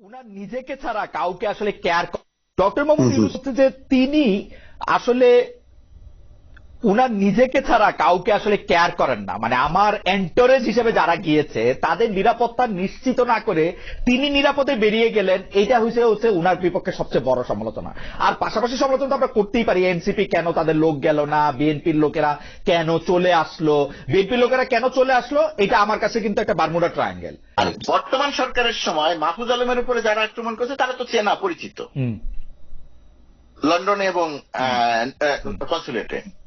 উনার নিজেকে ছাড়া কাউকে আসলে কেয়ার ডক্টর মোহাম্মদ ইউনুস হচ্ছে যে তিনি আসলে উনার নিজেকে ছাড়া কাউকে আসলে কেয়ার করেন না। মানে আমার এন্টোরেজ হিসেবে যারা গিয়েছে তাদের নিরাপত্তা নিশ্চিত না করে তিনি নিরাপদে বেরিয়ে গেলেন এটা হচ্ছে হচ্ছে উনার বিপক্ষে সবচেয়ে বড় সমালোচনা। আর পাশাপাশি সমালোচনা তো আমরা করতেই পারি এনসিপি কেন তাদের লোক গেল না বিএনপির লোকেরা কেন চলে আসলো বিএনপির লোকেরা কেন চলে আসলো এটা আমার কাছে কিন্তু একটা বারমুডা ট্রায়াঙ্গেল আর বর্তমান সরকারের সময় মাহফুজ আলমের উপরে যারা আক্রমণ করছে তারা তো চেনা পরিচিত। লন্ডনে এবং কনসুলেটে।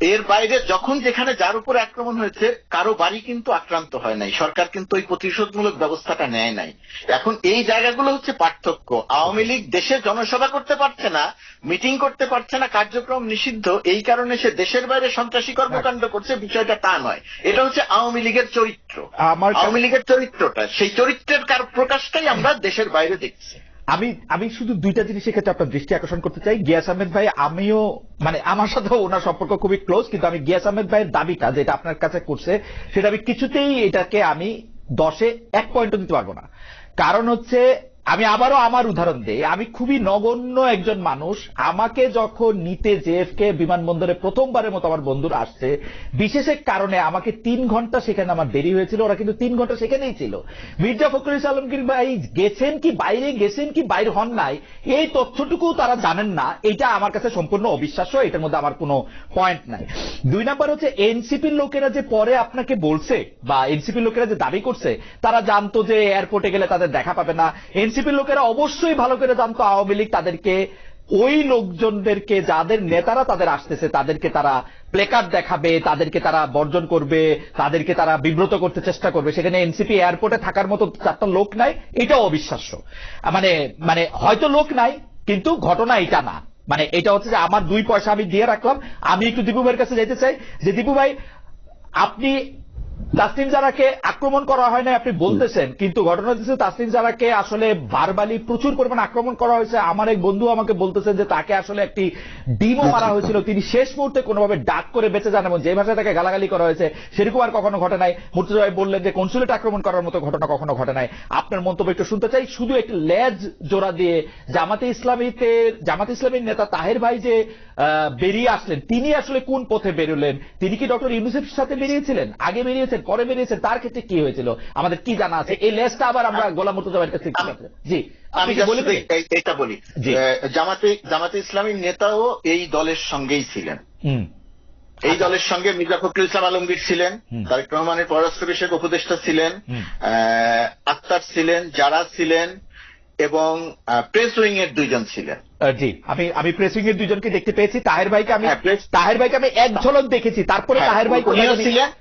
এর বাইরে যখন যেখানে যার উপর আক্রমণ হয়েছে কারও বাড়ি কিন্তু আক্রান্ত হয় নাই। সরকার কিন্তু ওই প্রতিশোধমূলক ব্যবস্থাটা নেয় নাই। এখন এই জায়গাগুলো হচ্ছে পার্থক্য। আওয়ামী লীগ দেশে জনসভা করতে পারছে না মিটিং করতে পারছে না কার্যক্রম নিষিদ্ধ। এই কারণে সে দেশের বাইরে সন্ত্রাসী কর্মকাণ্ড করছে বিষয়টা তা নয়। এটা হচ্ছে আওয়ামী লীগের চরিত্র। আমার আওয়ামী লীগের চরিত্রটা সেই চরিত্রের কার প্রকাশটাই আমরা দেশের বাইরে দেখছি। আমি আমি শুধু দুইটা জিনিসের ক্ষেত্রে আপনার দৃষ্টি আকর্ষণ করতে চাই। গিয়াস আহমেদ ভাই, আমিও মানে আমার সাথে ওনার সম্পর্ক খুবই ক্লোজ কিন্তু আমি গিয়াস আহমেদ ভাইয়ের দাবিটা যেটা আপনার কাছে করছে, সেটা আমি কিছুতেই এটাকে আমি দশে এক পয়েন্টও দিতে পারব না। কারণ হচ্ছে আমি আবারও আমার উদাহরণ দেই। আমি খুবই নগণ্য একজন মানুষ। আমাকে যখন নিতে জেএফকে বিমানবন্দরে প্রথমবারের মতো আমার বন্ধুরা আসছে, বিশেষ এক কারণে আমাকে তিন ঘণ্টা সেখানে আমার দেরি হয়েছিল, ওরা কিন্তু তিন ঘণ্টা সেখানেই ছিল। মির্জা ফখরুল আলমগীর ভাই, গেছেন কি বাইরে, গেছেন কি বাইরে হন নাই, এই তথ্যটুকু তারা জানেন না। এটা আমার কাছে সম্পূর্ণ অবিশ্বাস্য, এটার মধ্যে আমার কোনো পয়েন্ট নাই। দুই নাম্বার হচ্ছে, এনসিপির লোকেরা যে পরে আপনাকে বলছে, বা এনসিপির লোকেরা যে দাবি করছে, তারা জানতো যে এয়ারপোর্টে গেলে তাদের দেখা পাবে না। এনসিপির লোকেরা অবশ্যই ভালো করে জানতো আওয়ামী লীগ তাদেরকে, ওই লোকজনদেরকে, যাদের নেতারা তাদের আসতেছে, তাদেরকে তারা প্লেকার্ড দেখাবে, তাদেরকে তারা বর্জন করবে, তাদেরকে তারা বিব্রত করতে চেষ্টা করবে। সেখানে এনসিপি এয়ারপোর্টে থাকার মতো চারটা লোক নাই, এটাও অবিশ্বাস্য। মানে মানে হয়তো লোক নাই, কিন্তু ঘটনা এটা না। মানে এটা হচ্ছে যে আমার দুই পয়সা আমি দিয়ে রাখলাম, আমি একটু দীপু ভাইয়ের কাছে যেতে চাই। যে দীপু ভাই আপনি তাসলিম জারাকে আক্রমণ করা হয় না আপনি বলতেছেন কিন্তু ঘটনা হচ্ছে তাসলিম জারাকে আসলে বারবালি প্রচুর পরিমাণে আক্রমণ করা হয়েছে। আমার এক বন্ধু আমাকে বলতেছেন যে তাকে আসলে একটি ডিমও মারা হয়েছিল। তিনি শেষ মুহূর্তে কোনোভাবে ডাক করে বেঁচে যান এবং যে ভাষায় তাকে গালাগালি করা হয়েছে সেরকম আর কখনো ঘটে নাই। মুর্তজা ভাই বললেন যে কনসুলেট আক্রমণ করার মতো ঘটনা কখনো ঘটে নাই। আপনার মন্তব্য একটু শুনতে চাই। শুধু একটি লেজ জোড়া দিয়ে জামাতে ইসলামীতে জামাতে ইসলামীর নেতা তাহের ভাই যে আহ, বেরিয়ে আসলেন তিনি আসলে কোন পথে বেরোলেন? তিনি কি ডক্টর ইউনুসেফের সাথে বেরিয়েছিলেন? আগে বেরিয়েছেন পরে বেরিয়েছেন তার ক্ষেত্রে কি হয়েছিল? আমাদের কি জানা আছে? এই লেজটা আবার আমরা গোলাম মুর্তজা ভাইয়ের কাছ। জি আমি বলে। এটা বলি জামাতে জামাতে ইসলামীর নেতাও এই দলের সঙ্গেই ছিলেন। হুম। এই দলের সঙ্গে মির্জা ফখরুল ইসলাম আলমগীর ছিলেন। তারেক রহমানের পররাষ্ট্র বিষয়ক উপদেষ্টা ছিলেন আক্তার ছিলেন যারা ছিলেন এবং প্রেস উইং এর দুইজন ছিলেন। জি। আমি আমি প্রেসিং এর দুজনকে দেখতে পেয়েছি। তাহের ভাইকে আমি হ্যাঁ, তাহের ভাইকে আমি এক ঝলক দেখেছি। তারপরে হ্যাঁ, তাহের ভাই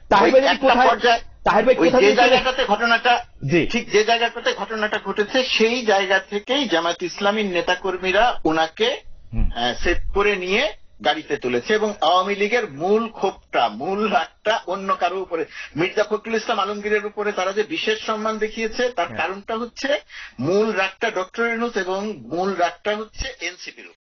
তাহের ভাই কোথায় তাহের ভাই কোথায় যে জায়গাটাতে ঘটনাটা জি। ঠিক যে জায়গাটাতে ঘটনাটা ঘটেছে সেই জায়গা থেকেই জামাত ইসলামীর নেতাকর্মীরা ওনাকে। সেট করে নিয়ে গাড়িতে তুলেছে এবং আওয়ামী লীগের মূল ক্ষোভটা মূল রাগটা অন্য কারও উপরে মির্জা ফখরুল ইসলাম আলমগীরের উপরে তারা যে বিশেষ সম্মান দেখিয়েছে তার হ্যাঁ। কারণটা হচ্ছে মূল রাগটা ডক্টর ইউনুস এবং মূল রাগটা হচ্ছে এনসিপির